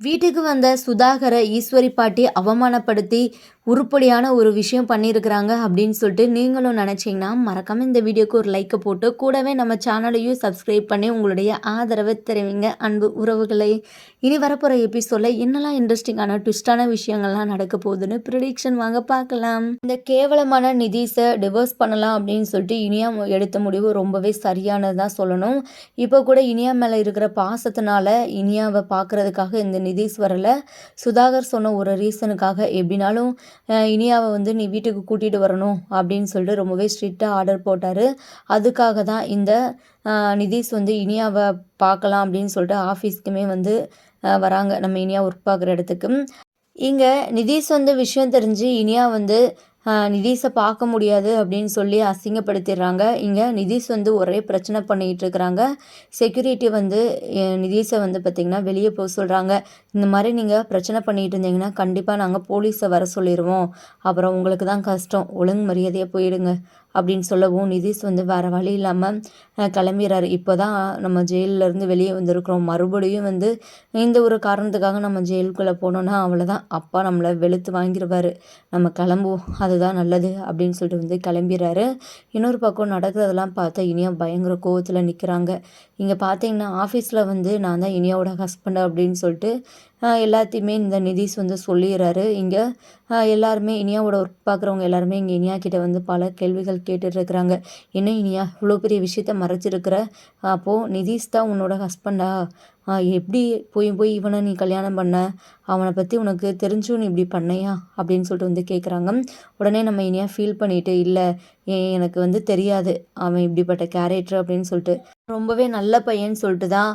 வீட்டுக்கு வந்த சுதாகரை ஈஸ்வரி பாட்டி அவமானப்படுத்தி உருப்படியான ஒரு விஷயம் பண்ணியிருக்கிறாங்க அப்படின்னு சொல்லிட்டு நீங்களும் நினச்சிங்கன்னா மறக்காமல் இந்த வீடியோக்கு ஒரு லைக்கை போட்டு கூடவே நம்ம சேனலையும் சப்ஸ்கிரைப் பண்ணி உங்களுடைய ஆதரவை தெரிவிங்க. அன்பு உறவுகளை இனி வரப்போகிற எபிசோடில் என்னெல்லாம் இன்ட்ரெஸ்டிங்கான ட்விஸ்டான விஷயங்கள்லாம் நடக்க போகுதுன்னு ப்ரிடிக்ஷன் வாங்க பார்க்கலாம். இந்த கேவலமான நிதிஸை டிவோர்ஸ் பண்ணலாம் அப்படின்னு சொல்லிட்டு இனியா எடுத்த முடிவு ரொம்பவே சரியானது தான் சொல்லணும். இப்போ கூட இனியா மேலே இருக்கிற பாசத்தினால இனியாவை பார்க்கறதுக்காக இந்த நிதீஷ் வரல சுதாகர் சொன்ன ஒரு ரீசனுக்காக எப்படினாலும் இனியாவை வந்து நீ வீட்டுக்கு கூட்டிகிட்டு வரணும் அப்படின்னு சொல்லிட்டு ரொம்பவே ஸ்ட்ரிக்டாக ஆர்டர் போட்டார். அதுக்காக தான் இந்த நிதீஷ் வந்து இனியாவை பார்க்கலாம் அப்படின்னு சொல்லிட்டு ஆஃபீஸ்க்குமே வந்து வராங்க. நம்ம இனியா ஒர்க் பார்க்குற இடத்துக்கு. இங்கே நிதீஷ் வந்து விஷயம் தெரிஞ்சு இனியா வந்து நிதிஷை பார்க்க முடியாது அப்படின்னு சொல்லி அசிங்கப்படுத்திடுறாங்க. இங்கே நிதிஷ் வந்து ஒரே பிரச்சனை பண்ணிகிட்டு இருக்கிறாங்க. செக்யூரிட்டி வந்து நிதிஷை வந்து பார்த்திங்கன்னா வெளியே போக சொல்கிறாங்க இந்த மாதிரி நீங்கள் பிரச்சனை பண்ணிகிட்டு இருந்தீங்கன்னா கண்டிப்பாக நாங்கள் போலீஸை வர சொல்லிடுவோம் அப்புறம் உங்களுக்கு தான் கஷ்டம். ஒழுங்கு மரியாதையாக போயிடுங்க. அப்படின்னு சொல்லவும் நிதிஷ் வந்து வேறு வழி இல்லாமல் கிளம்பிடுறாரு இப்போ தான் நம்ம ஜெயிலிருந்து இருந்து வெளியே வந்திருக்கிறோம். மறுபடியும் வந்து இந்த ஒரு காரணத்துக்காக நம்ம ஜெயிலுக்குள்ளே போனோன்னா அவ்வளோதான் அப்பா நம்மளை வெளுத்து வாங்கிடுவார் நம்ம கிளம்புவோம். அதுதான் நல்லது அப்படின்னு சொல்லிட்டு வந்து கிளம்பிடுறாரு இன்னொரு பக்கம் நடக்கிறதெல்லாம் பார்த்தா இனியா பயங்கர கோவத்தில் நிற்கிறாங்க இங்கே பார்த்தீங்கன்னா ஆஃபீஸில் வந்து நான் தான் இனியாவோட ஹஸ்பண்ட் அப்படின்னு சொல்லிட்டு எல்லாத்தையுமே இந்த நிதிஷ் வந்து சொல்லிடுறாரு. இங்கே எல்லாருமே இனியாவோட ஒர்க் பார்க்குறவங்க எல்லாருமே இங்கே இனியா கிட்ட வந்து பல கேள்விகள் கேட்டுட்ருக்குறாங்க என்ன இனியா இவ்வளோ பெரிய விஷயத்த மறைச்சிருக்கிற? அப்போது நிதிஷ் தான் உன்னோட ஹஸ்பண்டா எப்படி போய் போய் இவனை நீ கல்யாணம் பண்ண? அவனை பற்றி உனக்கு தெரிஞ்சும் நீ இப்படி பண்ணையா? அப்படின்னு சொல்லிட்டு வந்து கேட்குறாங்க உடனே நம்ம இனியாக ஃபீல் பண்ணிட்டு இல்லை எனக்கு வந்து தெரியாது. அவன் இப்படிப்பட்ட கேரக்டர் அப்படின்னு சொல்லிட்டு. ரொம்பவே நல்ல பையன் சொல்லிட்டு தான்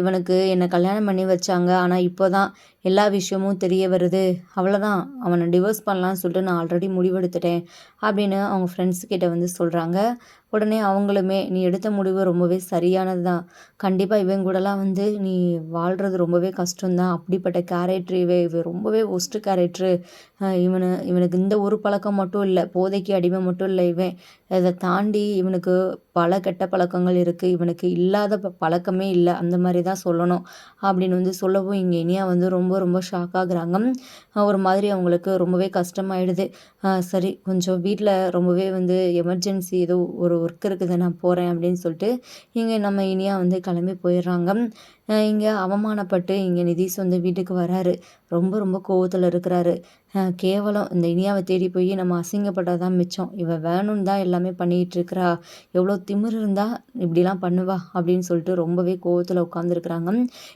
இவனுக்கு என்னை கல்யாணம் பண்ணி வச்சாங்க. ஆனால் இப்போ தான் எல்லா விஷயமும் தெரிய வருது. அவ்வளோதான் அவனை டிவோர்ஸ் பண்ணலாம்னு சொல்லிட்டு நான் ஆல்ரெடி முடிவெடுத்துட்டேன் அப்படின்னு அவங்க ஃப்ரெண்ட்ஸ் கிட்ட வந்து சொல்கிறாங்க உடனே அவங்களுமே நீ எடுத்த முடிவு ரொம்பவே சரியானது தான் கண்டிப்பாக இவன் கூடலாம் வந்து நீ வாழ்கிறது ரொம்பவே கஷ்டம்தான். அப்படிப்பட்ட கேரக்டர் இவன் இவன் ரொம்பவே ஒஸ்ட்டு கேரக்டரு இவனு இவனுக்கு இந்த ஒரு பழக்கம் மட்டும் இல்லை போதைக்கு அடிமை மட்டும் இல்லை இவன். இதை தாண்டி இவனுக்கு பல கெட்ட பழக்கங்கள் இருக்குது இவனுக்கு இல்லாத ப- பழக்கமே இல்லை. அந்த மாதிரி தான் சொல்லணும். அப்படின்னு வந்து சொல்லவும் இங்கே இனியா வந்து ரொம்ப ரொம்ப ரொம்ப ஷாக் ஆகுறாங்க. ஒரு மாதிரி அவங்களுக்கு ரொம்பவே கஷ்டமாயிடுது. சரி கொஞ்சம் வீட்டில் ரொம்பவே வந்து எமர்ஜென்சி ஏதோ ஒரு ஒர்க் இருக்குது நான் போகிறேன் அப்படின்னு சொல்லிட்டு இங்கே நம்ம இனியா வந்து கிளம்பி போயிடுறாங்க. இங்கே அவமானப்பட்டு இங்கே நிதிஷ் வந்து வீட்டுக்கு வராரு. ரொம்ப ரொம்ப கோவத்தில் இருக்கிறாரு. கேவலம். இந்த இனியாவை தேடி போய் நம்ம அசிங்கப்பட்டாதான் மிச்சம். இவள் வேணும்னு தான் எல்லாமே பண்ணிகிட்டு இருக்கிறா. எவ்வளோ திமிரு இருந்தால் இப்படிலாம் பண்ணுவா அப்படின்னு சொல்லிட்டு ரொம்பவே கோவத்தில் உட்காந்துருக்குறாங்க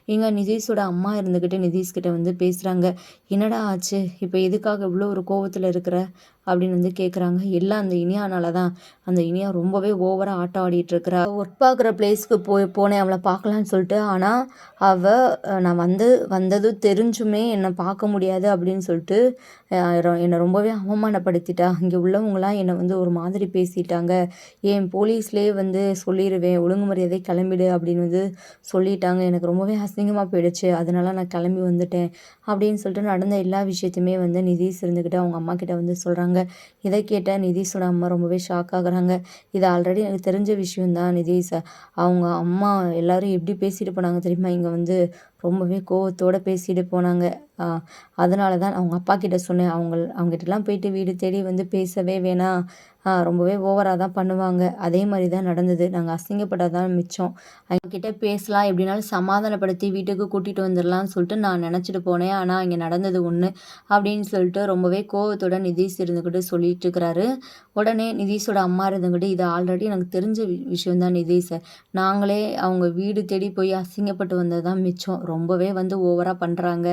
இங்கே நிதிஷோட அம்மா இருந்துக்கிட்டு நிதிஷ்கிட்ட வந்து பேசுகிறாங்க என்னடா ஆச்சு? இப்போ எதுக்காக இவ்வளோ ஒரு கோவத்தில் இருக்கிற? அப்படின்னு வந்து கேட்குறாங்க எல்லாம் அந்த இனியானால தான் அந்த இனியா ரொம்பவே ஓவராக ஆட்டம் ஆடிட்டு இருக்கிறா ஒர்க் பார்க்குற பிளேஸ்க்கு போய் போனேன். அவளை பார்க்கலான்னு சொல்லிட்டு. ஆனால் அவள் நான் வந்து வந்தது தெரிஞ்சுமே என்னை பார்க்க முடியாது அப்படின்னு சொல்லிட்டு என்னை ரொம்பவே அவமானப்படுத்திட்டா. இங்கே உள்ளவங்களாம் என்னை வந்து ஒரு மாதிரி பேசிட்டாங்க. ஏன் போலீஸ்லேயே வந்து சொல்லிடுவேன் ஒழுங்கு மரியாதை கிளம்பிடு அப்படின்னு வந்து சொல்லிட்டாங்க. எனக்கு ரொம்பவே அசிங்கமாக போயிடுச்சு. அதனால நான் கிளம்பி வந்துட்டேன். அப்படின்னு சொல்லிட்டு நடந்த எல்லா விஷயத்தையுமே வந்து நிதிஷ் இருந்துக்கிட்டு அவங்க அம்மா கிட்ட வந்து சொல்கிறாங்க இதை கேட்ட நிதிஷோட அம்மா ரொம்பவே ஷாக் ஆகுறாங்க. இது ஆல்ரெடி எனக்கு தெரிஞ்ச விஷயம்தான் நிதிஷ். அவங்க அம்மா எல்லாரும் எப்படி பேசிட்டு போனாங்க தெரியுமா? இங்கே வந்து ரொம்பவே கோவத்தோடு பேசிட்டு போனாங்க. அதனால தான் அவங்க அப்பா கிட்ட சொன்னேன். அவங்க அவங்ககிட்டலாம் போயிட்டு வீடு தேடி வந்து பேசவே வேணாம். ரொம்பவே ஓவராக தான் பண்ணுவாங்க. அதே மாதிரி தான் நடந்தது. நாங்கள் அசிங்கப்பட்டதான் மிச்சம். அவங்கக்கிட்ட பேசலாம். எப்படினாலும் சமாதானப்படுத்தி வீட்டுக்கு கூட்டிகிட்டு வந்துடலாம்னு சொல்லிட்டு நான் நினச்சிட்டு போனேன். ஆனால் இங்கே நடந்தது ஒன்று அப்படின்னு சொல்லிட்டு ரொம்பவே கோவத்தோட நிதிஷ் இருந்துக்கிட்டு சொல்லிட்டு இருக்கிறாரு உடனே நிதிஷோட அம்மா இருந்துக்கிட்டு இது ஆல்ரெடி எனக்கு தெரிஞ்ச வி- விஷயம்தான் நிதிஷ். நாங்களே அவங்க வீடு தேடி போய் அசிங்கப்பட்டு வந்தது தான் மிச்சம். ரொம்பவே வந்து ஓவராக பண்ணுறாங்க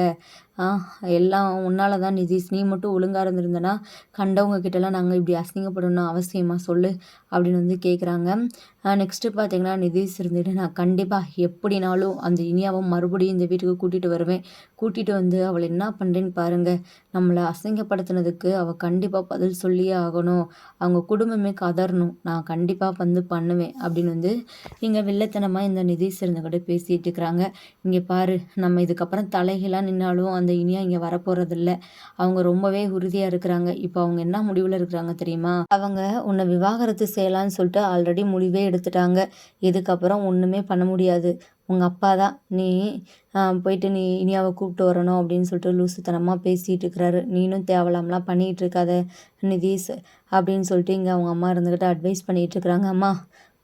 எல்லாம் உன்னால தான் நிதிஷ் நீ மட்டும் ஒழுங்காக இருந்திருந்தனா கண்டவங்க கிட்டலாம் நாங்கள் இப்படி அசிங்கப்படணும் அவசியமாக சொல்லு. அப்படின்னு வந்து கேட்குறாங்க நெக்ஸ்ட்டு பார்த்தீங்கன்னா நிதிஷ் இருந்துட்டு நான் கண்டிப்பாக எப்படினாலும் அந்த இனியாவை மறுபடியும் இந்த வீட்டுக்கு கூட்டிகிட்டு வருவேன். கூட்டிகிட்டு வந்து அவளை என்ன பண்ணுறேன்னு பாருங்கள் நம்மளை அசிங்கப்படுத்தினதுக்கு அவள் கண்டிப்பாக பதில் சொல்லியே ஆகணும். அவங்க குடும்பமே கதறணும். நான் கண்டிப்பாக வந்து பண்ணுவேன் அப்படின்னு வந்து இங்கே வில்லத்தனமாக இந்த நிதிஷ் இருந்துக்கிட்டு பேசிகிட்டு இருக்கிறாங்க. இங்கே பாரு நம்ம இதுக்கப்புறம் தலைகளாக நின்னாலும் அந்த இனியா இங்கே வரப்போகிறதில்ல அவங்க ரொம்பவே உறுதியாக இருக்கிறாங்க. இப்போ அவங்க என்ன முடிவில் இருக்கிறாங்க தெரியுமா? அவங்க உன்னை விவாகரத்து செய்யலான்னு சொல்லிட்டு ஆல்ரெடி முடிவே எடுத்துட்டாங்க. இதுக்கப்புறம் ஒன்றுமே பண்ண முடியாது. உங்கள் அப்பா தான். நீ போயிட்டு நீ இனியாவை கூப்பிட்டு வரணும் அப்படின்னு சொல்லிட்டு லூசுத்தனமாக பேசிகிட்டு இருக்கிறாரு. நீனும் தேவலாமலாம் பண்ணிகிட்டு இருக்காத நிதிஷ் அப்படின்னு சொல்லிட்டு இங்கே அவங்க அம்மா இருந்துக்கிட்டு அட்வைஸ் பண்ணிகிட்டு இருக்கிறாங்க. அம்மா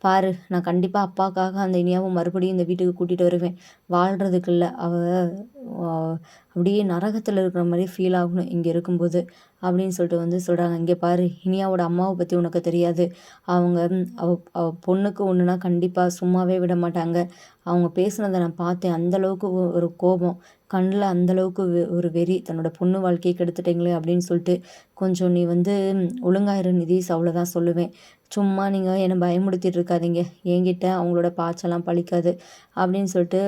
பாரு நான் கண்டிப்பாக அப்பாக்காக அந்த இனியாவை மறுபடியும் இந்த வீட்டுக்கு கூட்டிகிட்டு வருவேன். வாழ்கிறதுக்கு இல்லை. அவள் அப்படியே நரகத்தில் இருக்கிற மாதிரி ஃபீல் ஆகணும். இங்கே இருக்கும்போது அப்படின்னு சொல்லிட்டு வந்து சொல்கிறாங்க இங்கே பாரு இனியாவோட அம்மாவை பற்றி உனக்கு தெரியாது. அவங்க அவ அவ பொண்ணுக்கு ஒன்றுனா கண்டிப்பாக சும்மாவே விட மாட்டாங்க. அவங்க பேசுனதை நான் பார்த்தேன். அந்தளவுக்கு ஒரு கோபம். கண்ணில் அந்தளவுக்கு ஒரு வெறி. தன்னோட பொண்ணு வாழ்க்கையை கெடுத்துட்டீங்களே அப்படின்னு சொல்லிட்டு கொஞ்சம் நீ வந்து ம், ஒழுங்காயிரு நிதீஷ் அவ்வளோதான் சொல்லுவேன். சும்மா நீங்கள் என்னை பயமுடுத்திட்டு இருக்காதீங்க. என்கிட்ட அவங்களோட பாய்ச்சலாம் பழிக்காது அப்படின்னு சொல்லிட்டு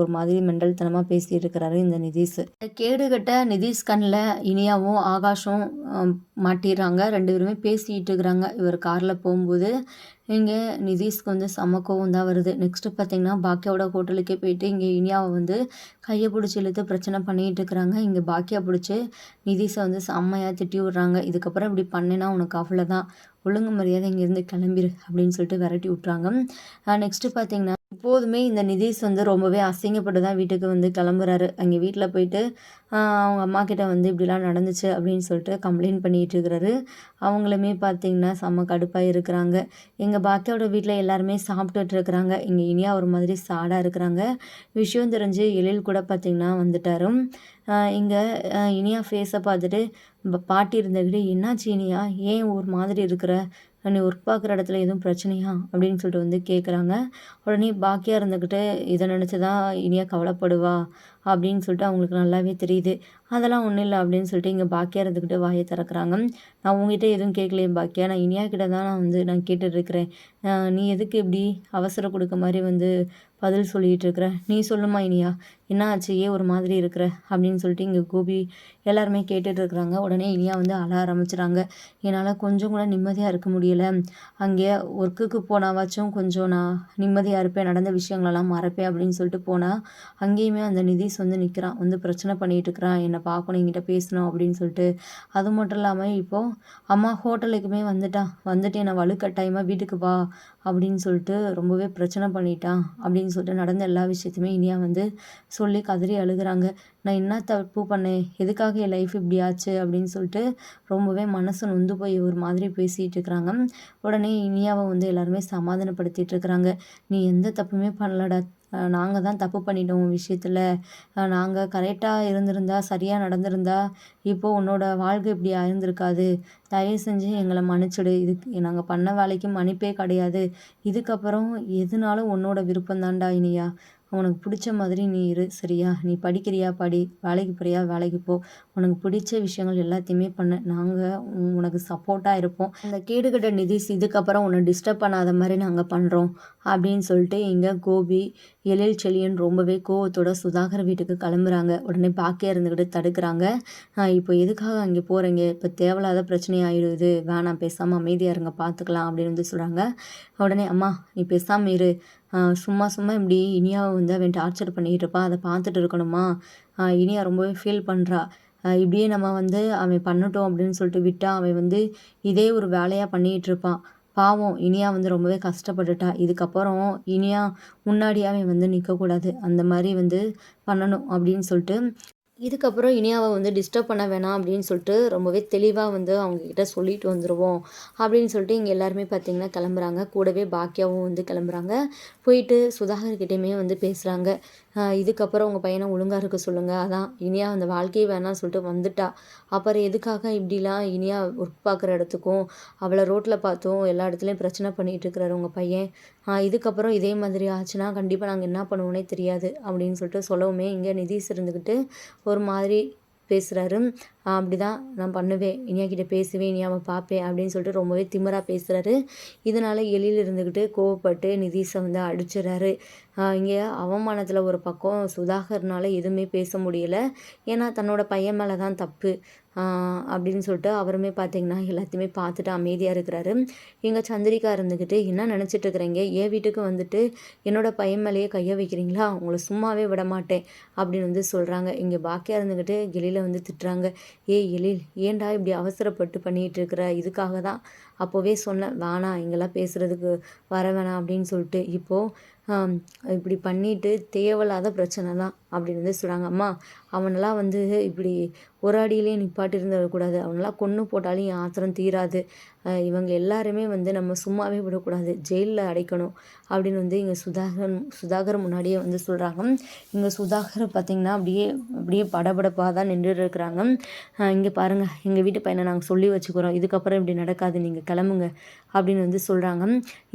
ஒரு மாதிரி மெண்டல்தனமாக பேசிகிட்டு இருக்கிறாரு இந்த நிதீஷ். கேடுகட்ட நிதீஷ் கண்ணில் இனியாவும் ஆகாஷும் மாட்டிடுறாங்க. ரெண்டு பேருமே பேசிகிட்டு இருக்கிறாங்க. இவர் காரில் போகும்போது இங்கே நிதிஷ்க்கு வந்து செம கோவம் தான் வருது. நெக்ஸ்ட்டு பார்த்தீங்கன்னா பாக்கியாவோட ஹோட்டலுக்கே போயிட்டு இங்கே இனியாவை வந்து கையை பிடிச்சி இழுத்து பிரச்சனை பண்ணிகிட்டு இருக்கிறாங்க. இங்கே பாக்கியா பிடிச்சி நிதிஷை வந்து செம்மையாக திட்டி விட்றாங்க. இதுக்கப்புறம் இப்படி பண்ணேன்னா உனக்கு அவ்வளோதான் ஒழுங்கு மரியாதை இங்கேருந்து கிளம்பிரு அப்படின்னு சொல்லிட்டு விரட்டி விட்றாங்க நெக்ஸ்ட்டு பார்த்தீங்கன்னா எப்போதுமே இந்த நிதிஷ் வந்து ரொம்பவே அசிங்கப்பட்டு தான் வீட்டுக்கு வந்து கிளம்புறாரு. அங்கே வீட்டில் போயிட்டு அவங்க அம்மா கிட்ட வந்து இப்படிலாம் நடந்துச்சு அப்படின்னு சொல்லிட்டு கம்ப்ளைண்ட் பண்ணிகிட்டு இருக்கிறாரு. அவங்களுமே பார்த்தீங்கன்னா செம்ம கடுப்பாக இருக்கிறாங்க. எங்கள் பாக்கியோட வீட்டில் எல்லாருமே சாப்பிட்டுட்டு இருக்கிறாங்க. இங்கே இனியா ஒரு மாதிரி சாடாக இருக்கிறாங்க. விஷயம் தெரிஞ்சு எழில் கூட பார்த்திங்கன்னா வந்துட்டாரும் இங்கே இனியா ஃபேஸை பார்த்துட்டு பாட்டி இருந்துக்கிட்டு என்னாச்சு இனியா? ஏன் ஒரு மாதிரி இருக்கிற? நீ ஒர்க் பார்க்குற இடத்துல எதுவும் பிரச்சனையா? அப்படின்னு சொல்லிட்டு வந்து கேட்குறாங்க உடனே பாக்கியா இருந்துக்கிட்டு இதை நினச்சி தான் இனியா கவலைப்படுவா? அப்படின்னு சொல்லிட்டு அவங்களுக்கு நல்லாவே தெரியுது. அதெல்லாம் ஒன்றும் இல்லை அப்படின்னு சொல்லிட்டு இங்கே பாக்கியா இருந்துக்கிட்டு வாயை திறக்கிறாங்க. நான் உங்ககிட்ட எதுவும் கேட்கலையே பாக்கியா. நான் இனியா கிட்ட தான் நான் வந்து நான் கேட்டுட்ருக்கிறேன் நீ எதுக்கு இப்படி அவசரம் கொடுக்க மாதிரி வந்து பதில் சொல்லிகிட்டு இருக்கிற? நீ சொல்லுமா இனியா? என்ன ஆச்சு? ஏன் ஒரு மாதிரி இருக்கிற? அப்படின்னு சொல்லிட்டு இங்கே கோபி எல்லாருமே கேட்டுட்டு இருக்கிறாங்க. உடனே இனியா வந்து அழ ஆரம்பிச்சிடுறாங்க என்னால் கொஞ்சம் கூட நிம்மதியாக இருக்க முடியலை. அங்கே ஒர்க்குக்கு போனாவாச்சும் கொஞ்சம் நான் நிம்மதியாக இருப்பேன். நடந்த விஷயங்களெல்லாம் மறப்பேன். அப்படின்னு சொல்லிட்டு போனால் அங்கேயுமே அந்த நிதிஷ் வந்து நிற்கிறான் வந்து பிரச்சனை பண்ணிட்டு இருக்கிறான். என்னை பார்க்கணும். என்கிட்ட பேசணும். அப்படின்னு சொல்லிட்டு. அது மட்டும் இல்லாமல் இப்போது அம்மா ஹோட்டலுக்குமே வந்துட்டான். வந்துட்டு என்னை வலுக்கட்டாயமாக வீட்டுக்கு வா. அப்படின்னு சொல்லிட்டு ரொம்பவே பிரச்சனை பண்ணிட்டான். அப்படின்னு சொல்லிட்டு நடந்த எல்லா விஷயத்தையுமே இனியா வந்து சொல்லி கதறி அழுகுறாங்க. நான் என்ன தப்பு பண்ணேன்? எதுக்காக என் லைஃப் இப்படி ஆச்சு? அப்படின்னு சொல்லிட்டு ரொம்பவே மனசு நொந்து போய் ஒரு மாதிரி பேசிகிட்டு இருக்கிறாங்க. உடனே இனியாவை வந்து எல்லாருமே சமாதானப்படுத்திட்டு இருக்கிறாங்க. நீ எந்த தப்புமே பண்ணலடா. நாங்கள் தான் தப்பு பண்ணிட்டோம் விஷயத்தில். நாங்கள் கரெக்டாக இருந்திருந்தா சரியாக நடந்திருந்தா இப்போது உன்னோட வாழ்க்கை இப்படி இருந்திருக்காது தயவு செஞ்சு எங்களை மன்னிச்சிடு. இதுக்கு நாங்கள் பண்ண வேலைக்கு மன்னிப்பே கிடையாது. இதுக்கப்புறம் எதுனாலும் உன்னோட விருப்பம் தான்டா இனியா. உனக்கு பிடிச்ச மாதிரி நீ இரு சரியா? நீ படிக்கிறியா? படி. வேலைக்கு போறியா? வேலைக்கு போ. உனக்கு பிடிச்ச விஷயங்கள் எல்லாத்தையுமே பண்ண. நாங்கள் உனக்கு சப்போர்ட்டாக இருப்போம். அந்த கேடுகட்ட நிதிஷ் இதுக்கப்புறம் உன்னை டிஸ்டர்ப் பண்ணாத மாதிரி நாங்கள் பண்ணுறோம் அப்படின்னு சொல்லிட்டு இங்கே கோபி எழில் செழியன் ரொம்பவே கோவத்தோட சுதாகர் வீட்டுக்கு கிளம்புறாங்க. உடனே பாக்கியா இருந்துக்கிட்டு தடுக்கிறாங்க. இப்போ எதுக்காக அங்கே போகிறீங்க இப்போ தேவையில்லாத பிரச்சனை ஆயிடுது. வேணாம் பேசாமல் அமைதியாக இருங்க பார்த்துக்கலாம் அப்படின்னு வந்து சொல்கிறாங்க உடனே அம்மா நீ பேசாமல் இரு. சும்மா சும்மா இப்படி இனியாவை வந்து அவன் டார்ச்சர் பண்ணிகிட்டு இருப்பான் அதை பார்த்துட்டு இருக்கணுமா? இனியா ரொம்பவே ஃபீல் பண்ணுறா இப்படியே நம்ம வந்து அவன் பண்ணட்டும் அப்படின்னு சொல்லிட்டு விட்டா. அவன் வந்து இதே ஒரு வேலையாக பண்ணிகிட்டு இருப்பான். பாவம் இனியா வந்து ரொம்பவே கஷ்டப்பட்டுட்டா. இதுக்கப்புறம் இனியா முன்னாடியாவே வந்து நிற்கக்கூடாது அந்த மாதிரி வந்து பண்ணணும் அப்படின்னு சொல்லிட்டு இதுக்கப்புறம் இனியாவை வந்து டிஸ்டர்ப் பண்ண வேணாம் அப்படின்னு சொல்லிட்டு ரொம்பவே தெளிவாக வந்து அவங்கக்கிட்ட சொல்லிட்டு வந்துடுவோம் அப்படின்னு சொல்லிட்டு இங்கே எல்லாருமே பார்த்தீங்கன்னா கிளம்புறாங்க. கூடவே பாக்கியாவும் வந்து கிளம்புறாங்க. போயிட்டு சுதாகர்கிட்டையுமே வந்து பேசுகிறாங்க இதுக்கப்புறம் உங்கள் பையனை ஒழுங்காக இருக்க சொல்லுங்கள் அதான் இனியா அந்த வாழ்க்கையை வேணாம்னு சொல்லிட்டு வந்துட்டா. அப்புறம் எதுக்காக இப்படிலாம் இனியா ஒர்க் பார்க்குற இடத்துக்கும் அவளை ரோட்டில் பார்த்தும் எல்லா இடத்துலையும் பிரச்சனை பண்ணிகிட்டு இருக்கிறாரு உங்கள் பையன்? இதுக்கப்புறம் இதே மாதிரி ஆச்சுன்னா கண்டிப்பாக நாங்கள் என்ன பண்ணுவோன்னே தெரியாது அப்படின்னு சொல்லிட்டு சொல்லவுமே இங்கே நிதிஷ் இருந்துக்கிட்டு ஒரு மாதிரி பேசுகிறாரு அப்படி தான் நான் பண்ணுவேன். இனியா கிட்டே பேசுவேன் இனியாவை பார்ப்பேன் அப்படின்னு சொல்லிட்டு ரொம்பவே திமராக பேசுகிறாரு இதனால் எளியில் இருந்துக்கிட்டு கோவப்பட்டு நிதிஷை வந்து அடிச்சிடறாரு. இங்கே அவமானத்தில் ஒரு பக்கம் சுதாகர்னால் எதுவுமே பேச முடியல. ஏன்னா தன்னோட பையன் மேலே தான் தப்பு அப்படின்னு சொல்லிட்டு அவருமே பார்த்தீங்கன்னா எல்லாத்தையுமே பார்த்துட்டு அமைதியாக இருக்கிறாரு. இங்கே சந்திரிகா இருந்துக்கிட்டு என்ன நினச்சிட்டு இருக்கிறீங்க? என் வீட்டுக்கு வந்துட்டு என்னோட பையன் மேலேயே கையை வைக்கிறீங்களா? உங்களை சும்மாவே விட மாட்டேன். அப்படின்னு வந்து சொல்கிறாங்க இங்கே பாக்கியா இருந்துக்கிட்டு எழில வந்து திட்டுறாங்க. ஏய் எழில் ஏன்டா இப்படி அவசரப்பட்டு பண்ணிகிட்டு இருக்கிற? இதுக்காக தான் அப்போவே சொன்னேன் வேணாம் இங்கெல்லாம் பேசுகிறதுக்கு வர வேணாம் அப்படின்னு சொல்லிட்டு இப்போது இப்படி பண்ணிட்டு தேவையில்லாத பிரச்சனை தான் அப்படின்னு வந்து சொல்கிறாங்க அம்மா அவனெல்லாம் வந்து இப்படி ஒரு அடியிலே நிப்பாட்டி அவனெல்லாம் கொன்று போட்டாலும் என் ஆத்திரம் தீராது. இவங்க எல்லாருமே வந்து நம்ம சும்மாவே விடக்கூடாது. ஜெயிலில் அடைக்கணும் அப்படின்னு வந்து இங்கே சுதாகர் சுதாகர் முன்னாடியே வந்து சொல்கிறாங்க இங்கே சுதாகர் பார்த்திங்கன்னா அப்படியே அப்படியே படபடப்பாக தான் நின்றுட்டு இருக்கிறாங்க. இங்கே பாருங்கள் எங்கள் வீட்டு பையனை நாங்கள் சொல்லி வச்சுக்கிறோம். இதுக்கப்புறம் இப்படி நடக்காது நீங்கள் கிளம்புங்க அப்படின்னு வந்து சொல்கிறாங்க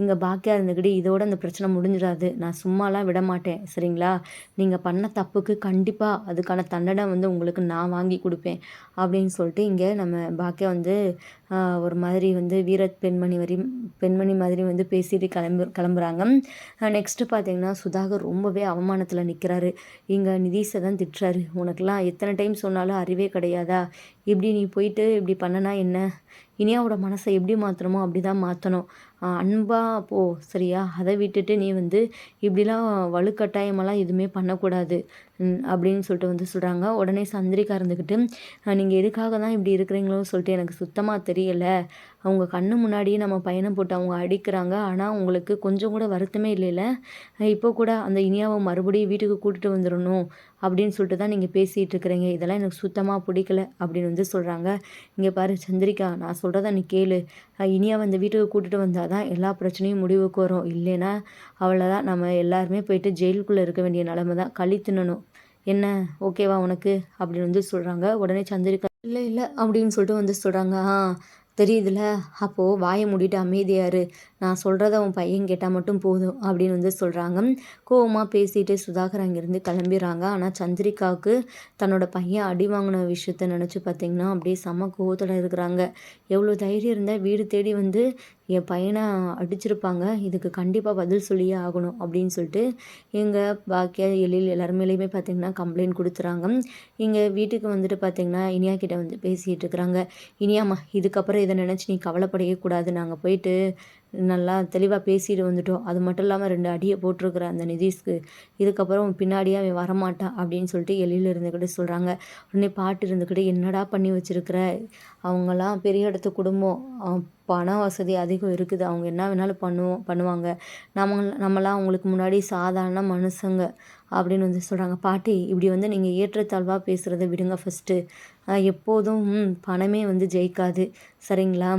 இங்கே பாக்கியாக இருந்துக்கிட்டு இதோட அந்த பிரச்சனை முடிஞ்சிடாது. நான் சும்மாலாம் விட மாட்டேன் சரிங்களா? நீங்கள் பண்ண தப்புக்கு கண்டிப்பாக அதுக்கான தண்டனை வந்து உங்களுக்கு நான் வாங்கி கொடுப்பேன் அப்படின்னு சொல்லிட்டு இங்கே நம்ம பாக்கியா வந்து ஒரு மாதிரி வந்து வீர பெண்மணி வரி பெண்மணி மாதிரி வந்து பேசிட்டு கிளம்பு கிளம்புறாங்க. நெக்ஸ்ட்டு பார்த்தீங்கன்னா சுதாகர் ரொம்பவே அவமானத்தில் நிற்கிறாரு இங்கே நிதீஷை தான் திட்டுறாரு. உனக்கெல்லாம் எத்தனை டைம் சொன்னாலும் அறிவே கிடையாதா? இப்படி நீ போயிட்டு இப்படி பண்ணனா என்ன? இனியாவோட மனசை எப்படி மாற்றணுமோ அப்படி தான் மாற்றணும் அன்பா போ சரியா? அதை விட்டுட்டு நீ வந்து இப்படிலாம் வலுக்கட்டாயமெல்லாம் எதுவுமே பண்ணக்கூடாது. அப்படின்னு சொல்லிட்டு வந்து சொல்கிறாங்க உடனே சந்திரிக்கா இருந்துக்கிட்டு நீங்கள் எதுக்காக தான் இப்படி இருக்கிறீங்களோ சொல்லிட்டு எனக்கு சுத்தமாக தெரியலை. அவங்க கண்ணு முன்னாடியே நம்ம பயணம் போட்டு அவங்க அடிக்கிறாங்க. ஆனால் உங்களுக்கு கொஞ்சம் கூட வருத்தமே இல்லைல்ல? இப்போ கூட அந்த இனியாவை மறுபடியும் வீட்டுக்கு கூட்டிகிட்டு வந்துடணும் அப்படின்னு சொல்லிட்டு தான் நீங்கள் பேசிகிட்டு இருக்கிறீங்க. இதெல்லாம் எனக்கு சுத்தமாக பிடிக்கல அப்படின்னு வந்து சொல்கிறாங்க இங்கே பாரு சந்திரிகா நான் சொல்கிறத நீ கேளு. இனியாவை அந்த வந்து வீட்டுக்கு கூட்டிகிட்டு வந்தால் தான் எல்லா பிரச்சனையும் முடிவுக்கு வரும். இல்லைன்னா அவ்வளோதான் நம்ம எல்லாருமே போயிட்டு ஜெயிலுக்குள்ளே இருக்க வேண்டிய நிலமை தான். களி தின்னணும். என்ன? ஓகேவா உனக்கு? அப்படின்னு வந்து சொல்கிறாங்க உடனே சந்திரிகா இல்லை இல்லை அப்படின்னு சொல்லிட்டு வந்து சொல்கிறாங்க ஆ தெரியுதுல? அப்போது வாயை மூடிட்டு அமைதியாரு நான் சொல்கிறத உன் பையன் கேட்டால் மட்டும் போதும் அப்படின்னு வந்து சொல்கிறாங்க கோவமாக பேசிட்டு சுதாகர் அங்கேருந்து கிளம்பிடுறாங்க ஆனால் சந்திரிகாவுக்கு தன்னோட பையன் அடி வாங்கின விஷயத்த நினச்சி பார்த்தீங்கன்னா அப்படியே செம கோவத்தில் இருக்கிறாங்க. எவ்வளோ தைரியம் இருந்தால் வீடு தேடி வந்து என் பையனை அடிச்சிருப்பாங்க. இதுக்கு கண்டிப்பாக பதில் சொல்லியே ஆகணும் அப்படின்னு சொல்லிட்டு எங்கள் பாக்கியா எழில் எல்லாருமேலேயுமே பார்த்தீங்கன்னா கம்ப்ளைண்ட் கொடுத்துறாங்க. இங்கே வீட்டுக்கு வந்துட்டு பார்த்தீங்கன்னா இனியா கிட்டே வந்து பேசிகிட்டு இருக்கிறாங்க. இனியாம்மா இதுக்கப்புறம் இதை நினச்சி நீ கவலைப்படவே கூடாது. நாங்கள் போயிட்டு நல்லா தெளிவாக பேசிட்டு வந்துட்டோம் அது மட்டும் இல்லாமல் ரெண்டு அடியை போட்டிருக்கிற அந்த நிதிஷ்க்கு. இதுக்கப்புறம் பின்னாடியே அவன் வரமாட்டான் அப்படின்னு சொல்லிட்டு எளியில் இருந்துக்கிட்டு சொல்கிறாங்க உடனே பாட்டு இருந்துக்கிட்டு என்னடா பண்ணி வச்சுருக்கிற? அவங்கெல்லாம் பெரிய இடத்து குடும்பம். பண வசதி அதிகம் இருக்குது. அவங்க என்ன வேணாலும் பண்ணுவோம் பண்ணுவாங்க. நம்ம நம்மளாம் அவங்களுக்கு முன்னாடி சாதாரண மனுஷங்க. அப்படின்னு வந்து சொல்கிறாங்க பாட்டி இப்படி வந்து நீங்கள் ஏற்றத்தாழ்வாக பேசுகிறத விடுங்க ஃபஸ்ட்டு எப்போதும் ம், பணமே வந்து ஜெயிக்காது. சரிங்களா?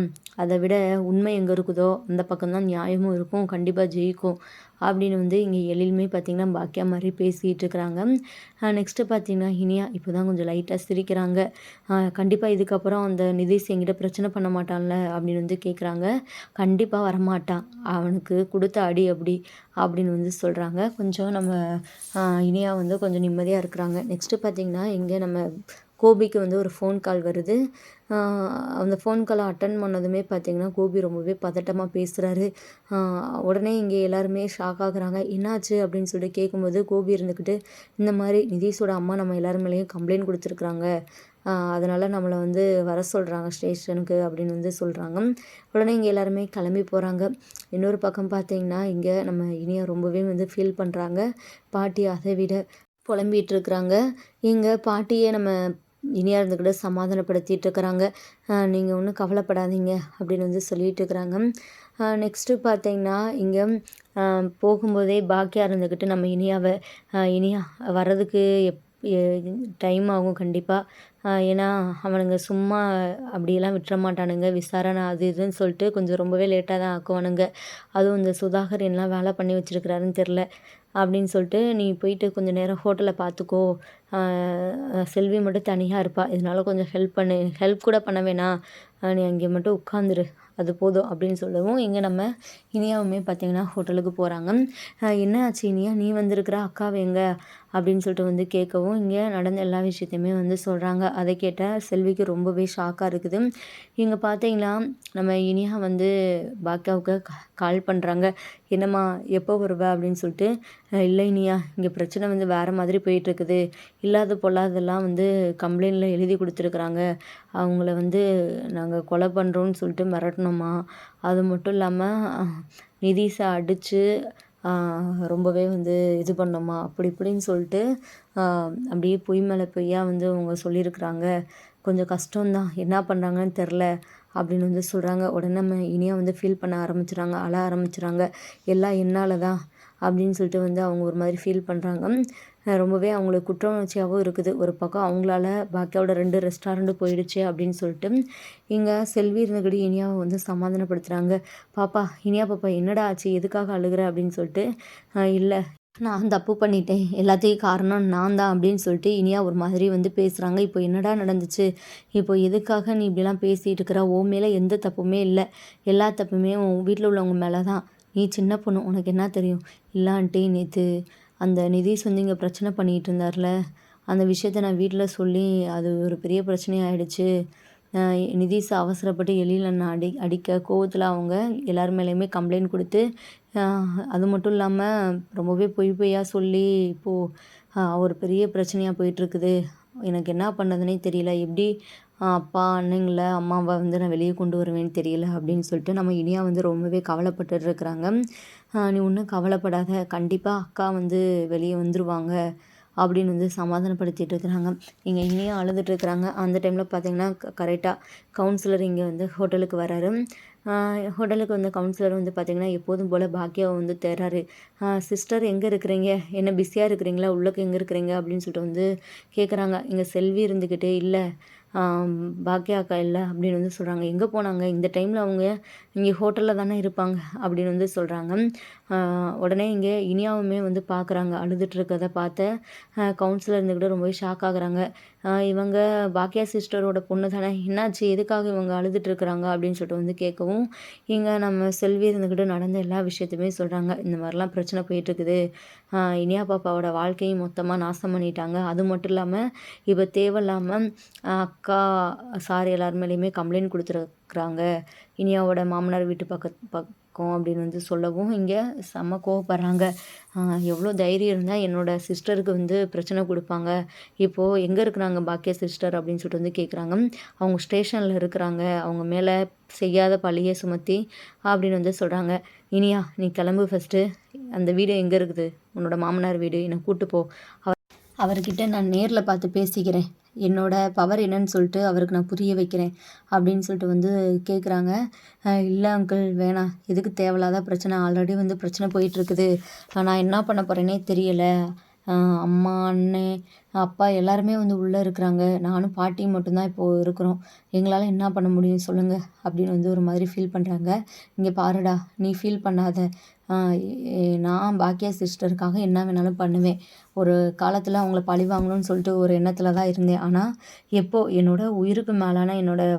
அதை விட உண்மை எங்கே இருக்குதோ அந்த பக்கம்தான் நியாயமும் இருக்கும் கண்டிப்பாக ஜெயிக்கும் அப்படின்னு வந்து இங்கே எழிலுமே பார்த்திங்கன்னா பாக்கியா மாதிரி பேசிகிட்டு இருக்கிறாங்க. நெக்ஸ்ட்டு பார்த்தீங்கன்னா இனியா இப்போ தான் கொஞ்சம் லைட்டாக சிரிக்கிறாங்க. கண்டிப்பாக இதுக்கப்புறம் அந்த நிதிஷ் என்கிட்ட பிரச்சனை பண்ண மாட்டான்ல அப்படின்னு வந்து கேட்குறாங்க கண்டிப்பாக வரமாட்டான். அவனுக்கு கொடுத்த அடி அப்படி அப்படின்னு வந்து சொல்கிறாங்க கொஞ்சம் நம்ம இனியா வந்து கொஞ்சம் நிம்மதியாக இருக்கிறாங்க. நெக்ஸ்ட்டு பார்த்திங்கன்னா இங்கே நம்ம கோபிக்கு வந்து ஒரு ஃபோன் கால் வருது. அந்த ஃபோன் காலை அட்டன் பண்ணதுமே பார்த்தீங்கன்னா கோபி ரொம்பவே பதட்டமாக பேசுகிறாரு உடனே இங்கே எல்லாருமே ஷாக் ஆகுறாங்க. என்னாச்சு அப்படின்னு சொல்லிட்டு கேட்கும்போது கோபி இருந்துக்கிட்டு இந்த மாதிரி நிதிஷோட அம்மா நம்ம எல்லாரும் மேலேயும் கம்ப்ளைண்ட் கொடுத்துருக்குறாங்க. அதனால் நம்மளை வந்து வர சொல்கிறாங்க ஸ்டேஷனுக்கு அப்படின்னு வந்து சொல்கிறாங்க உடனே இங்கே எல்லாருமே கிளம்பி போகிறாங்க இன்னொரு பக்கம் பார்த்தீங்கன்னா இங்கே நம்ம இனியா ரொம்பவே வந்து ஃபீல் பண்ணுறாங்க பாட்டி அதை விட புலம்பிகிட்டு இருக்கிறாங்க. இங்கே பாட்டியே நம்ம இனியாக இருந்துக்கிட்ட சமாதானப்படுத்திட்டு இருக்கிறாங்க நீங்கள் ஒன்றும் கவலைப்படாதீங்க அப்படின்னு வந்து சொல்லிட்டு இருக்கிறாங்க நெக்ஸ்ட்டு பார்த்தீங்கன்னா இங்கே போகும்போதே பாக்கியாக இருந்துக்கிட்டு நம்ம இனியாவை இனியா வர்றதுக்கு எப் டைம் ஆகும் கண்டிப்பாக ஏன்னா அவனுங்க சும்மா அப்படியெல்லாம் விட்டுற மாட்டானுங்க விசாரணை அது இதுன்னு சொல்லிட்டு கொஞ்சம் ரொம்பவே லேட்டாக தான் ஆக்குவானுங்க. அதுவும் இந்த சுதாகர் என்ன வேலை பண்ணி வச்சுருக்கிறாருன்னு தெரில அப்படின்னு சொல்லிட்டு நீ போயிட்டு கொஞ்சம் நேரம் ஹோட்டலில் பார்த்துக்கோ. செல்வி மட்டும் தனியாக இருப்பாள் இதனால கொஞ்சம் ஹெல்ப் பண்ணு. ஹெல்ப் கூட பண்ண வேணாம். நீ அங்கே மட்டும் உட்காந்துரு. அது போதும். அப்படின்னு சொல்லவும் இங்கே நம்ம இனியாவுமே பார்த்தீங்கன்னா ஹோட்டலுக்கு போகிறாங்க என்ன ஆச்சு இனியா? நீ வந்திருக்கிற அக்காவை எங்கே? அப்படின்னு சொல்லிட்டு வந்து கேட்கவும் இங்கே நடந்த எல்லா விஷயத்தையுமே வந்து சொல்கிறாங்க அதை கேட்ட செல்விக்கு ரொம்பவே ஷாக்காக இருக்குது. இங்கே பார்த்தீங்கன்னா நம்ம இனியா வந்து பாக்கியாவுக்கு கால் பண்ணுறாங்க என்னம்மா எப்போ வருவ? அப்படின்னு சொல்லிட்டு இல்லை இனியா இங்கே பிரச்சனை வந்து வேறு மாதிரி போயிட்டுருக்குது. இல்லாத பொல்லாதெல்லாம் வந்து கம்ப்ளைண்டில் எழுதி கொடுத்துருக்குறாங்க. அவங்கள வந்து நாங்கள் கொலை பண்ணுறோன்னு சொல்லிட்டு மிரட்டணுமா? அது மட்டும் இல்லாமல் நிதிஷை அடித்து ரொம்பவே வந்து இது பண்ணோமா? அப்படி இப்படின்னு சொல்லிட்டு அப்படியே பொய் மேலே பொய்யா வந்து அவங்க சொல்லியிருக்கிறாங்க. கொஞ்சம் கஷ்டம்தான். என்ன பண்ணுறாங்கன்னு தெரில அப்படின்னு வந்து சொல்கிறாங்க உடனே நம்ம இனியாக வந்து ஃபீல் பண்ண ஆரம்பிச்சிடுறாங்க. அழ ஆரம்பிச்சிடுறாங்க. எல்லாம் என்னால் தான் அப்படின்னு சொல்லிட்டு வந்து அவங்க ஒரு மாதிரி ஃபீல் பண்ணுறாங்க ரொம்பவே அவங்களுக்கு குற்ற உணர்ச்சியாகவும் இருக்குது. ஒரு பக்கம் அவங்களால பாக்கியாவோட ரெண்டு ரெஸ்டாரண்ட்டு போயிடுச்சு அப்படின்னு சொல்லிட்டு இங்கே செல்வி இருந்தபடி இனியாவை வந்து சமாதானப்படுத்துகிறாங்க பாப்பா இனியா பாப்பா என்னடா ஆச்சு? எதுக்காக அழுகிற? அப்படின்னு சொல்லிட்டு இல்லை. நான் தப்பு பண்ணிட்டேன். எல்லாத்தையும் காரணம் நான் தான் அப்படின்னு சொல்லிட்டு இனியா ஒரு மாதிரி வந்து பேசுகிறாங்க இப்போ என்னடா நடந்துச்சு? இப்போ எதுக்காக நீ இப்படிலாம் பேசிகிட்டு இருக்கிற? ஓ மேலே எந்த தப்புமே இல்லை. எல்லா தப்புமே உன் வீட்டில் உள்ளவங்க மேலே தான் நீ சின்ன பொண்ணு. உனக்கு என்ன தெரியும்? இல்லான்ட்டு நேற்று அந்த நிதிஸ் வந்து இங்கே பிரச்சனை பண்ணிகிட்டு இருந்தார்ல. அந்த விஷயத்த நான் வீட்டில் சொல்லி அது ஒரு பெரிய பிரச்சனையாயிடுச்சு நிதிஷ் அவசரப்பட்டு எளியில் நான் அடி அடிக்க கோவத்தில் அவங்க எல்லார் மேலேயுமே கம்ப்ளைண்ட் கொடுத்து அது மட்டும் இல்லாமல் ரொம்பவே பொய் பொய்யாக சொல்லி இப்போது ஒரு பெரிய பிரச்சனையாக போயிட்டுருக்குது. எனக்கு என்ன பண்ணதுனே தெரியல. எப்படி அப்பா அண்ணங்களை அம்மாவை வந்து நான் வெளியே கொண்டு வருவேன்னு தெரியல அப்படின்னு சொல்லிட்டு நம்ம இனியா வந்து ரொம்பவே கவலைப்பட்டு இருக்கிறாங்க. நீ ஒன்றும் கவலைப்படாத. கண்டிப்பாக அக்கா வந்து வெளியே வந்துடுவாங்க அப்படின்னு வந்து சமாதானப்படுத்திட்டு இருக்கிறாங்க. இங்கே இனியும் அழுதுட்டு இருக்கிறாங்க. அந்த டைமில் பார்த்தீங்கன்னா கரெக்டாக கவுன்சிலர் இங்கே வந்து ஹோட்டலுக்கு வராரு. ஹோட்டலுக்கு வந்து கவுன்சிலர் வந்து பார்த்திங்கன்னா எப்போதும் போல் பாக்கியாவை வந்து தேர்றாரு சிஸ்டர் எங்கே இருக்கிறீங்க? என்ன பிஸியாக இருக்கிறீங்களா? உள்ளக்கு எங்கே இருக்கிறீங்க? அப்படின்னு சொல்லிட்டு வந்து கேட்குறாங்க இங்கே செல்வி இருந்துக்கிட்டே இல்லை. பாக்கியா அக்கா இல்லை அப்படின்னு வந்து சொல்கிறாங்க எங்கே போனாங்க? இந்த டைமில் அவங்க இங்கே ஹோட்டலில் தானே இருப்பாங்க அப்படின்னு வந்து சொல்கிறாங்க உடனே இங்கே இனியாவுமே வந்து பார்க்குறாங்க. அழுதுட்டு பார்த்த கவுன்சிலர் இருந்துக்கிட்டு ரொம்பவே ஷாக் ஆகுறாங்க. இவங்க பாக்கியா சிஸ்டரோட பொண்ணு தானே? என்னாச்சு? எதுக்காக இவங்க அழுதுட்டுருக்குறாங்க அப்படின்னு சொல்லிட்டு வந்து கேட்கவும் இங்கே நம்ம செல்வி இருந்துக்கிட்டு நடந்த எல்லா விஷயத்தையுமே சொல்கிறாங்க இந்த மாதிரிலாம் பிரச்சனை போயிட்டுருக்குது. இனியா பாப்பாவோட வாழ்க்கையும் மொத்தமாக நாசம் பண்ணிட்டாங்க. அது மட்டும் இல்லாமல் இப்போ தேவையில்லாமல் அக்கா சார் எல்லார் மேலேயுமே கம்ப்ளைண்ட் கொடுத்துருக்குறாங்க. இனியாவோட மாமனார் வீட்டு பக்க பக் இருக்கும் அப்படின்னு வந்து சொல்லவும் இங்கே செம்ம கோவப்படுறாங்க. எவ்வளோ தைரியம் இருந்தால் என்னோடய சிஸ்டருக்கு வந்து பிரச்சனை கொடுப்பாங்க. இப்போது எங்கே இருக்கிறாங்க பாக்கிய சிஸ்டர் அப்படின்னு சொல்லிட்டு வந்து கேட்குறாங்க அவங்க ஸ்டேஷனில் இருக்கிறாங்க. அவங்க மேலே செய்யாத பழியை சுமத்தி அப்படின்னு வந்து சொல்கிறாங்க இனியா நீ கிளம்பு ஃபஸ்ட்டு அந்த வீடு எங்கே இருக்குது? உன்னோட மாமனார் வீடு. என்னை கூட்டு போ. அவர்கிட்ட நான் நேரில் பார்த்து பேசிக்கிறேன். என்னோடய பவர் என்னன்னு சொல்லிட்டு அவருக்கு நான் புரிய வைக்கிறேன் அப்படின்னு சொல்லிட்டு வந்து கேட்குறாங்க இல்லை அங்கிள் வேணாம் எதுக்கு தேவையில்லாத பிரச்சனை? ஆல்ரெடி வந்து பிரச்சனை போயிட்டுருக்குது நான் என்ன பண்ண போகிறேனே தெரியலை. அம்மா அண்ணன் அப்பா எல்லாருமே வந்து உள்ளே இருக்கிறாங்க. நானும் பாட்டியும் மட்டும்தான் இப்போது இருக்கிறோம். எங்களால் என்ன பண்ண முடியும் சொல்லுங்கள் அப்படின்னு வந்து ஒரு மாதிரி ஃபீல் பண்ணுறாங்க இங்கே பாருடா நீ ஃபீல் பண்ணாத. நான் பாக்கியா சிஸ்டருக்காக என்ன வேணாலும் பண்ணுவேன். ஒரு காலத்தில் அவங்கள பழி வாங்கணும்னு சொல்லிட்டு ஒரு எண்ணத்தில் தான் இருந்தேன். ஆனால் எப்போது என்னோடய உயிருக்கு மேலான என்னோடய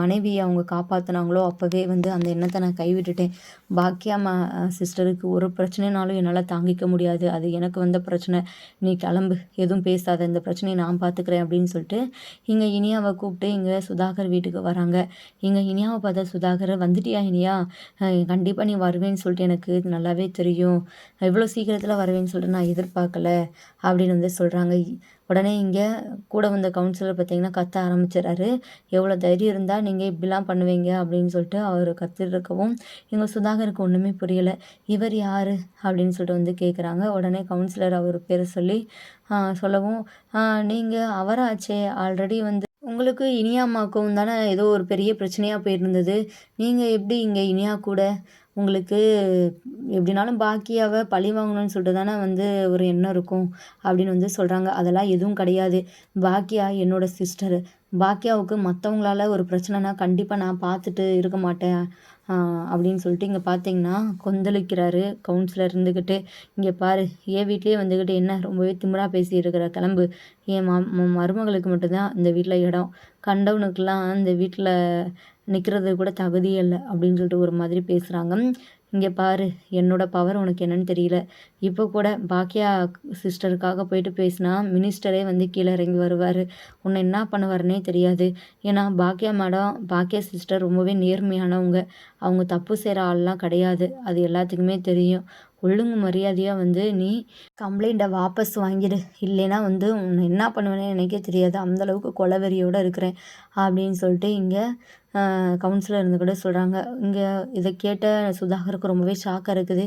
மனைவியை அவங்க காப்பாற்றினாங்களோ அப்போவே வந்து அந்த எண்ணத்தை நான் கைவிட்டுட்டேன். பாக்கியா மா சிஸ்டருக்கு ஒரு பிரச்சனைனாலும் என்னால் தாங்கிக்க முடியாது. அது எனக்கு வந்த பிரச்சனை. நீ கிளம்பு. எதுவும் பேசாத. இந்த பிரச்சனையை நான் பார்த்துக்கிறேன் அப்படின்னு சொல்லிட்டு இங்கே இனியாவை கூப்பிட்டு இங்கே சுதாகர் வீட்டுக்கு வராங்க. இங்கே இனியாவை பார்த்தா சுதாகர் வந்துட்டியா இனியா? கண்டிப்பாக நீ வருவேன்னு சொல்லிட்டு எனக்கு நல்லாவே தெரியும். இவ்வளோ சீக்கிரத்தில் வருவேன்னு சொல்லிட்டு நான் எதிர்பார்க்கல. அப்படின்னு வந்து சொல்கிறாங்க உடனே இங்கே கூட வந்த கவுன்சிலர் பார்த்தீங்கன்னா கத்த ஆரம்பிச்சிடறாரு. எவ்வளோ தைரியம் இருந்தால் நீங்கள் இப்படிலாம் பண்ணுவீங்க அப்படின்னு சொல்லிட்டு அவர் கற்றுருக்கவும் எங்கள் சுதாகருக்கு ஒன்றுமே புரியலை. இவர் யார் அப்படின்னு சொல்லிட்டு வந்து கேட்குறாங்க உடனே கவுன்சிலர் அவர் பேரை சொல்லி சொல்லவும் நீங்கள் அவராச்சே ஆல்ரெடி வந்து உங்களுக்கு இனியா அம்மாவுக்கும் தானே ஏதோ ஒரு பெரிய பிரச்சனையாக போயிருந்தது. நீங்கள் எப்படி இங்கே இனியா கூட உங்களுக்கு எப்படினாலும் பாக்கியாவை பழி வாங்கணும்னு சொல்லிட்டு தானே வந்து ஒரு எண்ணம் இருக்கும் அப்படின்னு வந்து சொல்கிறாங்க அதெல்லாம் எதுவும் கிடையாது. பாக்கியா என்னோடய சிஸ்டரு பாக்கியாவுக்கு மற்றவங்களால ஒரு பிரச்சனைனா கண்டிப்பாக நான் பார்த்துட்டு இருக்க மாட்டேன். அப்படின்னு சொல்லிட்டு இங்கே பார்த்தீங்கன்னா கொந்தளிக்கிறாரு. கவுன்சிலர் இருந்துக்கிட்டு இங்கே பாரு என் வீட்லேயே வந்துக்கிட்டு என்ன ரொம்பவே திமிராக பேசியிருக்கிற கிளம்பு. என் ம மருமகளுக்கு மட்டும்தான் இந்த வீட்டில் இடம். கண்டவனுக்கெல்லாம் இந்த வீட்டில் நிற்கிறது கூட தகுதியே இல்லை அப்படின்னு சொல்லிட்டு ஒரு மாதிரி பேசுகிறாங்க இங்கே பாரு என்னோடய பவர் உனக்கு என்னன்னு தெரியல. இப்போ கூட பாக்கியா சிஸ்டருக்காக போயிட்டு பேசினா மினிஸ்டரே வந்து கீழே இறங்கி வருவார். உன்னை என்ன பண்ணுவாருன்னே தெரியாது. ஏன்னா பாக்கியா மேடம் பாக்கியா சிஸ்டர் ரொம்பவே நேர்மையானவங்க. அவங்க தப்பு செய்கிற ஆள்லாம் கிடையாது. அது எல்லாத்துக்குமே தெரியும். ஒழுங்கு மரியாதையாக வந்து நீ கம்ப்ளைண்ட்டை வாபஸ் வாங்கிடு. இல்லைன்னா வந்து உன்னை என்ன பண்ணுவேன்னு எனக்கே தெரியாது. அந்தளவுக்கு கொலவெறியோடு இருக்கிறேன் அப்படின்னு சொல்லிட்டு இங்கே கவுன்சிலர் இருந்து கூட சொல்கிறாங்க இங்கே இதை கேட்ட சுதாகருக்கு ரொம்பவே ஷாக்காக இருக்குது.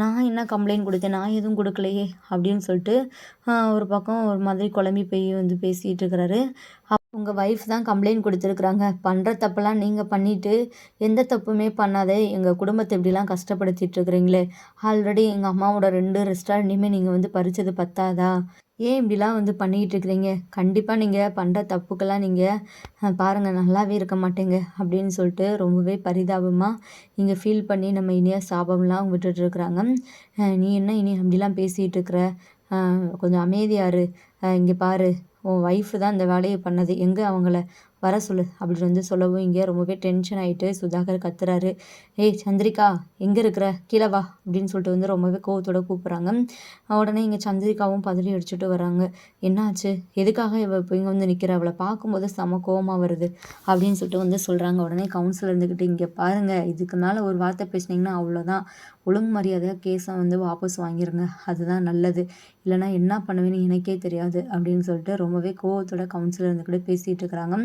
நான் என்ன கம்ப்ளைண்ட் கொடுத்தேன்? நான் எதுவும் கொடுக்கலையே அப்படின்னு சொல்லிட்டு ஒரு பக்கம் ஒரு மாதிரி குழம்பி போய் வந்து பேசிகிட்டு இருக்கிறாரு. உங்கள் ஒய்ஃப் தான் கம்ப்ளைண்ட் கொடுத்துருக்குறாங்க. பண்ணுற தப்பெல்லாம் நீங்கள் பண்ணிவிட்டு எந்த தப்புமே பண்ணாதே எங்கள் குடும்பத்தை இப்படிலாம் கஷ்டப்படுத்திட்டுருக்குறீங்களே ஆல்ரெடி எங்கள் அம்மாவோட ரெண்டு ரெஸ்டாரண்ட்டையுமே நீங்கள் வந்து பறித்தது பத்தாதா? ஏன் இப்படிலாம் வந்து பண்ணிக்கிட்டு இருக்கிறீங்க? கண்டிப்பாக நீங்கள் பண்ணுற தப்புக்கெல்லாம் நீங்கள் பாருங்கள் நல்லாவே இருக்க மாட்டேங்க அப்படின்னு சொல்லிட்டு ரொம்பவே பரிதாபமாக இங்கே ஃபீல் பண்ணி நம்ம இனியா சாபம்லாம் விட்டுட்ருக்குறாங்க நீ என்ன இனி அப்படிலாம் பேசிகிட்டு இருக்கிற? கொஞ்சம் அமைதியாரு இங்கே பாரு. உன் ஒய்ஃபு தான் இந்த வேலையை பண்ணது. எங்கே அவங்கள வர சொல்லு அப்படின்னு வந்து சொல்லவும் இங்கே ரொம்பவே டென்ஷன் ஆகிட்டு சுதாகர் கத்துறாரு. ஏய் சந்திரிகா எங்கே இருக்கிற? கீழே வா அப்படின்னு சொல்லிட்டு வந்து ரொம்பவே கோவத்தோட கூப்பிட்றாங்க. உடனே இங்கே சந்திரிகாவும் பதறி அடிச்சுட்டு வராங்க. என்னாச்சு? எதுக்காக இவ இப்போ இங்கே வந்து நிற்கிற அவளை பார்க்கும்போது செம கோவமாக வருது அப்படின்னு சொல்லிட்டு வந்து சொல்கிறாங்க உடனே கவுன்சிலர் இருந்துக்கிட்டு இங்கே பாருங்கள் இதுக்கு மேலே ஒரு வார்த்தை பேசுனீங்கன்னா அவ்வளோதான் ஒழுங்கு மரியாதையாக கேஸை வந்து வாபஸ் வாங்கிருங்க. அதுதான் நல்லது. இல்லைனா என்ன பண்ணுவேன்னு எனக்கே தெரியாது அப்படின்னு சொல்லிட்டு ரொம்பவே கோவத்தோட கவுன்சிலர் இருந்துக்கிட்டு பேசிகிட்டு இருக்கிறாங்க.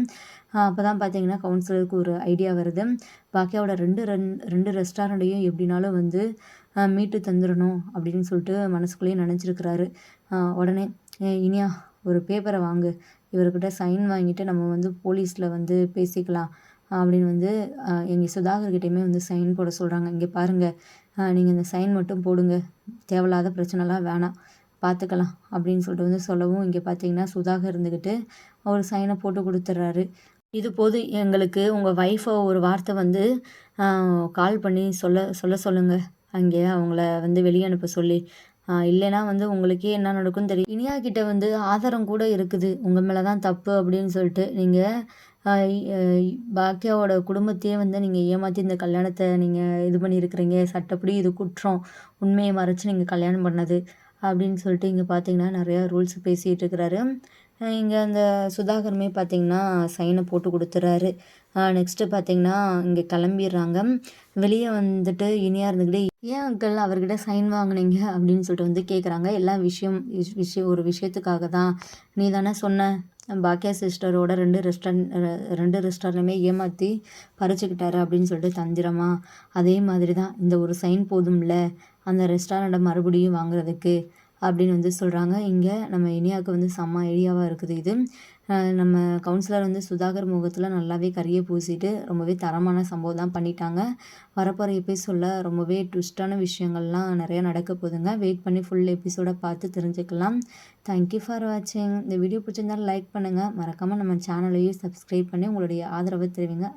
அப்போ தான் பார்த்தீங்கன்னா கவுன்சிலருக்கு ஒரு ஐடியா வருது. பாக்கியாவோட ரெண்டு ரெண் ரெண்டு ரெஸ்டாரண்ட்டையும் எப்படினாலும் வந்து மீட்டு தந்துடணும் அப்படின்னு சொல்லிட்டு மனசுக்குள்ளேயே நினச்சிருக்கிறாரு. உடனே இனியா ஒரு பேப்பரை வாங்கு. இவர்கிட்ட சைன் வாங்கிட்டு நம்ம வந்து போலீஸில் வந்து பேசிக்கலாம். அப்படின்னு வந்து எங்கள் சுதாகர்கிட்டையுமே வந்து சைன் போட சொல்கிறாங்க இங்கே பாருங்கள் நீங்கள் இந்த சைன் மட்டும் போடுங்க. தேவையில்லாத பிரச்சனைலாம் வேணாம். பார்த்துக்கலாம் அப்படின்னு சொல்லிட்டு வந்து சொல்லவும் இங்கே பார்த்தீங்கன்னா சுதாகர் இருந்துக்கிட்டு அவர் சைனை போட்டு கொடுத்துட்றாரு இது போது எங்களுக்கு உங்கள் ஒய்ஃபை ஒரு வார்த்தை வந்து கால் பண்ணி சொல்ல சொல்ல சொல்லுங்கள் அங்கே அவங்கள வந்து வெளியே அனுப்ப சொல்லி. இல்லைன்னா வந்து உங்களுக்கே என்ன நடக்கும்னு தெரியும். இனியா கிட்ட வந்து ஆதாரம் கூட இருக்குது. உங்கள் மேலே தான் தப்பு அப்படின்னு சொல்லிட்டு நீங்கள் பாக்கியாவோட குடும்பத்தையே வந்து நீங்கள் ஏமாற்றி இந்த கல்யாணத்தை நீங்கள் இது பண்ணியிருக்கிறீங்க. சட்டப்படி இது குற்றம். உண்மையை மறைச்சி நீங்கள் கல்யாணம் பண்ணது அப்படின்னு சொல்லிட்டு இங்கே பார்த்தீங்கன்னா நிறையா ரூல்ஸ் பேசிகிட்டு இருக்கிறாரு இங்கே அந்த சுதாகருமே பார்த்திங்கன்னா சைனை போட்டு கொடுத்துறாரு. நெக்ஸ்ட்டு பார்த்திங்கன்னா இங்கே கிளம்பிடுறாங்க. வெளியே வந்துட்டு இனியாக இருந்துக்கிட்டே ஏன் அங்கிள் அவர்கிட்ட சைன் வாங்கினீங்க? அப்படின்னு சொல்லிட்டு வந்து கேட்குறாங்க எல்லா விஷயம் விஷயம் ஒரு விஷயத்துக்காக தான். நீ தானே சொன்ன பாக்கியா சிஸ்டரோட ரெண்டு ரெஸ்டாரண்ட் ரெண்டு ரெஸ்டாரண்ட்டுமே ஏமாற்றி பறிச்சுக்கிட்டாரு அப்படின்னு சொல்லிட்டு தந்திரமா. அதே மாதிரி தான் இந்த ஒரு சைன் போதும்ல அந்த ரெஸ்டாரண்ட்டை மறுபடியும் வாங்குறதுக்கு. அப்படின்னு வந்து சொல்கிறாங்க இங்கே நம்ம இனியாவுக்கு வந்து செம்ம ஐடியாவாக இருக்குது இது. நம்ம கவுன்சிலர் வந்து சுதாகர் முகத்தில் நல்லாவே கறியை பூசிட்டு ரொம்பவே தரமான சம்பவம் தான் பண்ணிட்டாங்க. வரப்போகிற எபிசோடில் ரொம்பவே ட்விஸ்டான விஷயங்கள்லாம் நிறையா நடக்க போகுதுங்க. வெயிட் பண்ணி ஃபுல் எபிசோடை பார்த்து தெரிஞ்சுக்கலாம். தேங்க்யூ ஃபார் வாட்சிங் இந்த வீடியோ பிடிச்சிருந்தாலும் லைக் பண்ணுங்கள் மறக்காமல் நம்ம சேனலையும் சப்ஸ்கிரைப் பண்ணி உங்களுடைய ஆதரவை தெரிவிங்க.